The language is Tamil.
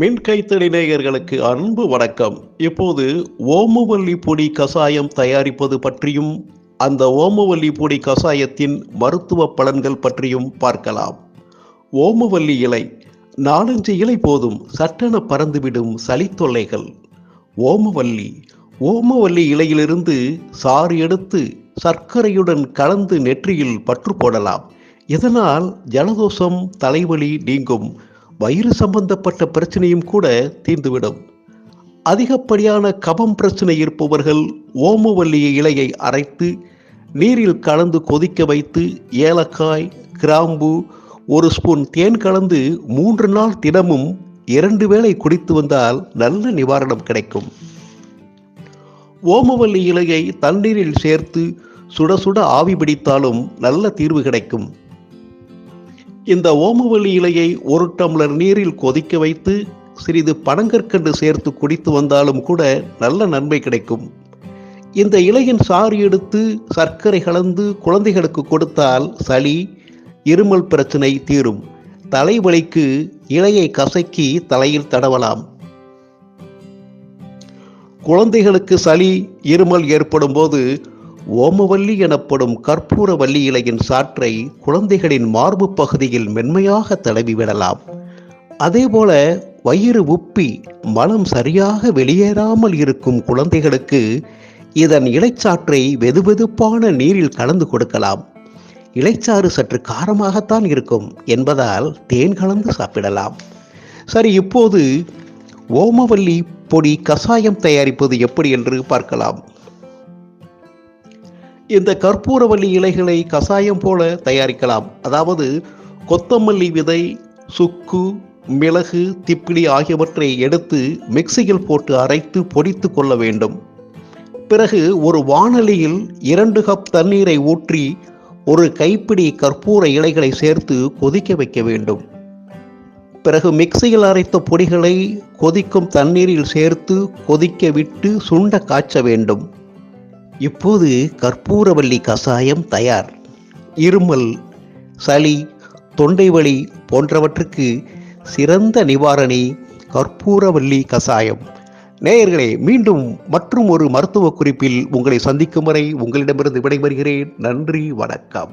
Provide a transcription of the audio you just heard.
மின் கைத்தறி நேயர்களுக்கு அன்பு வணக்கம். இப்போது ஓமவல்லி பொடி கசாயம் தயாரிப்பது பற்றியும் அந்த ஓமவல்லி பொடி கசாயத்தின் மருத்துவ பலன்கள் பற்றியும் பார்க்கலாம். ஓமவல்லி இலை நாலஞ்சு இலை போதும் சட்டென பறந்துவிடும் சளி தொல்லைகள். ஓமவல்லி ஓமவல்லி இலையிலிருந்து சாறு எடுத்து சர்க்கரையுடன் கலந்து நெற்றியில் பற்று போடலாம். இதனால் ஜலதோஷம் தலைவலி நீங்கும். வயிறு சம்பந்தப்பட்ட பிரச்சனையும் கூட தீர்ந்துவிடும். அதிகப்படியான கபம் பிரச்சனை இருப்பவர்கள் ஓமவல்லி இலையை அரைத்து நீரில் கலந்து கொதிக்க வைத்து ஏலக்காய் கிராம்பு ஒரு ஸ்பூன் தேன் கலந்து மூன்று நாள் தினமும் இரண்டு வேளை குடித்து வந்தால் நல்ல நிவாரணம் கிடைக்கும். ஓமவல்லி இலையை தண்ணீரில் சேர்த்து சுட சுட ஆவி பிடித்தாலும் நல்ல தீர்வு கிடைக்கும். இந்த ஓமவல்லி இலையை ஒரு டம்ளர் நீரில் கொதிக்க வைத்து சிறிது பனங்கற்கண்டு சேர்த்து குடித்து வந்தாலும் கூட நல்ல நன்மை கிடைக்கும். இந்த இலையின் சாறு எடுத்து சர்க்கரை கலந்து குழந்தைகளுக்கு கொடுத்தால் சளி இருமல் பிரச்சனை தீரும். தலைவலிக்கு இலையை கசக்கி தலையில் தடவலாம். குழந்தைகளுக்கு சளி இருமல் ஏற்படும் போது ஓமவல்லி எனப்படும் கற்பூர வள்ளி இலையின் சாற்றை குழந்தைகளின் மார்பு பகுதியில் மென்மையாக தடவி விடலாம் அதேபோல வயிறு உப்பி மலம் சரியாக வெளியேறாமல் இருக்கும் குழந்தைகளுக்கு இதன் இலைச்சாற்றை வெதுவெதுப்பான நீரில் கலந்து கொடுக்கலாம். இலைச்சாறு சற்று காரமாகத்தான் இருக்கும் என்பதால் தேன் கலந்து சாப்பிடலாம். சரி இப்போது ஓமவல்லி பொடி கசாயம் தயாரிப்பது எப்படி என்று பார்க்கலாம். இந்த கற்பூரவல்லி இலைகளை கசாயம் போல தயாரிக்கலாம். அதாவது கொத்தமல்லி விதை சுக்கு மிளகு திப்பிலி ஆகியவற்றை எடுத்து மிக்சியில் போட்டு அரைத்து பொடித்து கொள்ள வேண்டும். பிறகு ஒரு வானலியில் இரண்டு கப் தண்ணீரை ஊற்றி ஒரு கைப்பிடி கற்பூர இலைகளை சேர்த்து கொதிக்க வைக்க வேண்டும். பிறகு மிக்சியில் அரைத்த பொடிகளை கொதிக்கும் தண்ணீரில் சேர்த்து கொதிக்க விட்டு சுண்ட காய்ச்ச வேண்டும். இப்போது கற்பூரவல்லி கசாயம் தயார். இருமல் சளி தொண்டை வலி போன்றவற்றுக்கு சிறந்த நிவாரணி கற்பூரவல்லி கசாயம். நேயர்களே மீண்டும் மற்றும் ஒரு மருத்துவ குறிப்பில் உங்களை சந்திக்கும் வரை உங்களிடமிருந்து விடைபெறுகிறேன். நன்றி வணக்கம்.